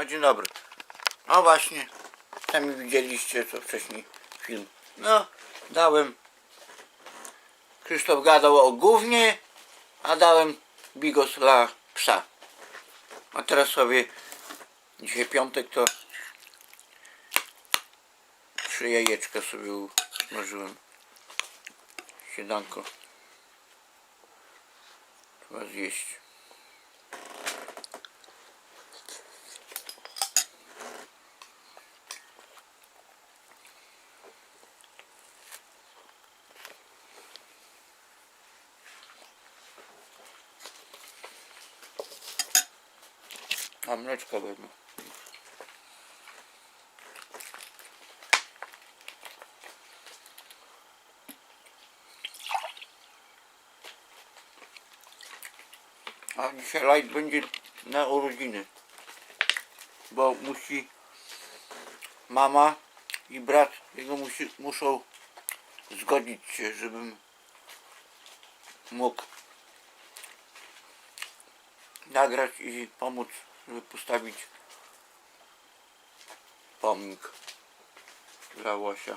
No dzień dobry. No właśnie, sami widzieliście co wcześniej film. No, dałem. Krzysztof gadał o gównie, a dałem bigos dla psa. A teraz sobie, dzisiaj piątek to trzy jajeczka sobie ułożyłem. Siedanko. Trzeba zjeść. A mleczka wezmę. A dzisiaj light będzie na urodziny. Bo musi mama i brat jego musi, muszą zgodzić się, żebym mógł nagrać i pomóc, żeby postawić pomnik dla łosia.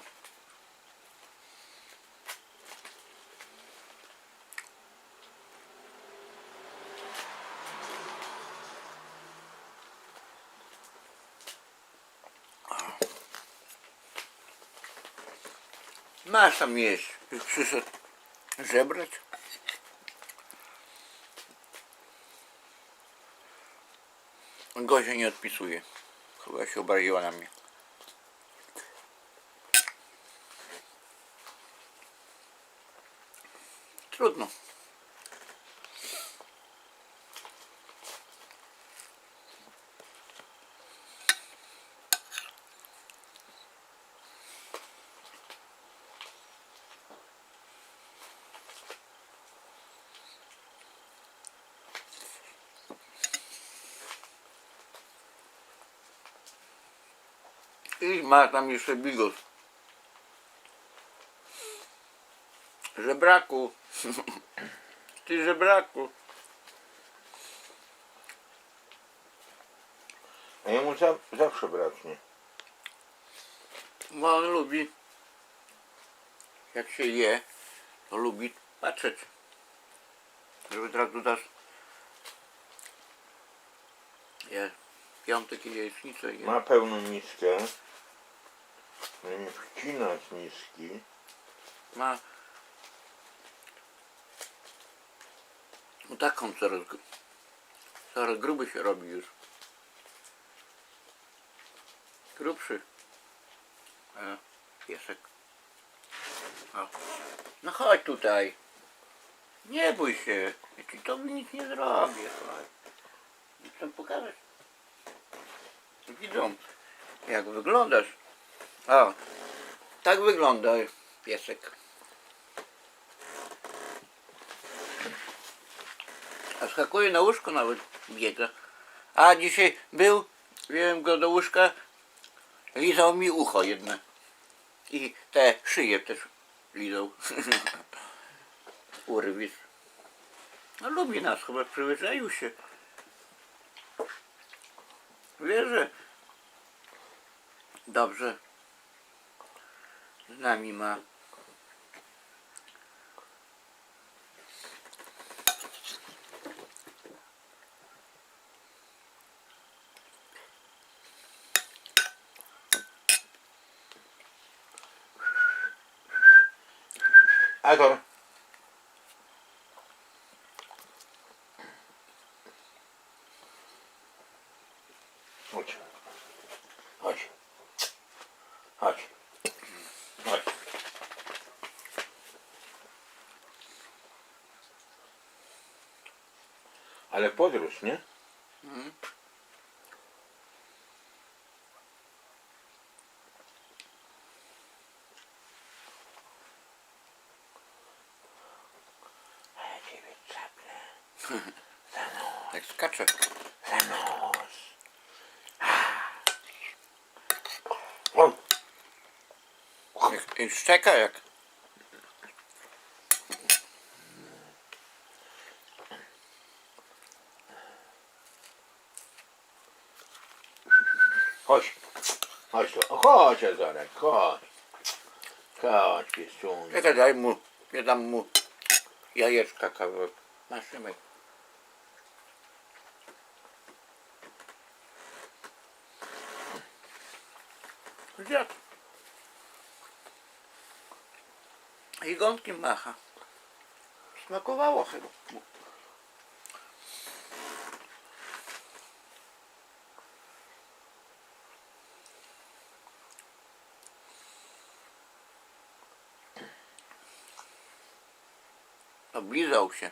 Masz tam. Już przyszedł żebrać. Gozia nie odpisuje. Chyba się obraziła na mnie. Trudno. I ma tam jeszcze bigos. Żebraku. Ty żebraku. A jemu za, zawsze braknie. Bo on lubi, jak się je, to lubi patrzeć. Żeby teraz dodasz je piątek i jajecznicę. Je. Ma pełną miskę. Nie wcina z miski. Ma no taką coraz, coraz gruby się robi już. Grubszy. E, piesek. O. No chodź tutaj. Nie bój się. Ja ci to nic nie zrobię. Chodź. Chcę pokazać. Widzą jak wyglądasz. O. Tak wygląda piesek. A skakuje na łóżko nawet biega. A dzisiaj był, wziąłem go do łóżka, lizał mi ucho jedne. I te szyje też lizał. Urwis. No lubi nas, chyba przyzwyczaił się. Wie, że dobrze z nami ma. Agor. Chodź. Chodź. Chodź. Chodź. Ale podróż, nie? Mhm. A ja ciebie czapnę. Jak skacze. Za nos. Szczeka jak. Chodź. Chodź tu. Chodź, Zarek, chodź. Chodź, piesuniu. Czekaj, daj mu, ja dam mu jajeczka kawałek. Masz, Szymek. Zjadł. I gątkiem macha. Smakowało chyba. Oblizał się.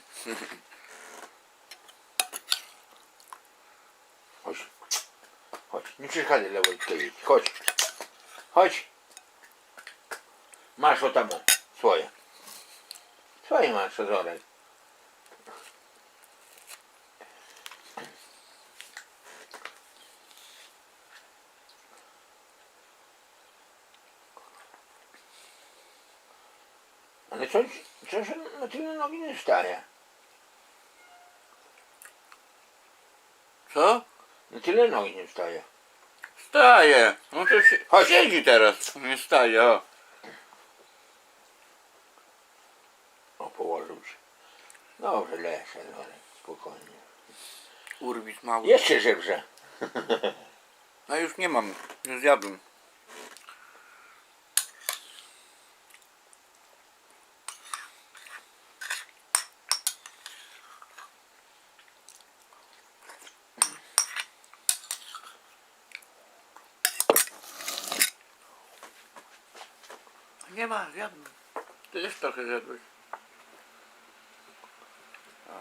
Chodź. Chodź. Nie przeszkadzaj Wojtka jeść. Chodź. Chodź. Masz o tam swoje. Swoje masz, Zarek. Ale coś, coś na tyle nogi nie wstaje. Co? Na tyle nogi nie wstaje. Staje. No to się, Chodź. siedzi teraz. Nie staje, o. O, położył się. Dobrze, leszę, Zarek, spokojnie. Urbis mały. Jeszcze żebrze. No już nie mam. Już zjadłem. Nie ma, zjadłem. Ty też trochę zjadłeś. O.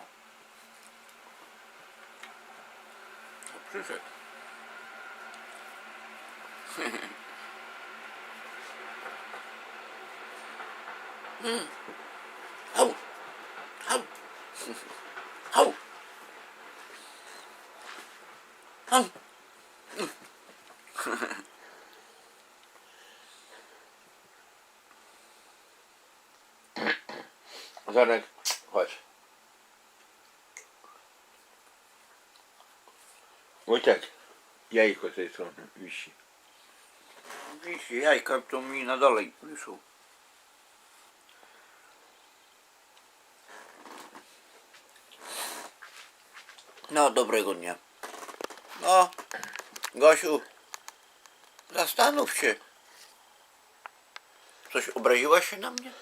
O, przyszedł. Au! Au! Au! Zarek, chodź. Wojtek, jajko tutaj są, wisi. Wisi jajka, to mi na dole wyszło. No, dobrego dnia. No, Gosiu, zastanów się. Coś obraziłaś się na mnie?